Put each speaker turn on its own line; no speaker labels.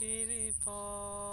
মাটির পথ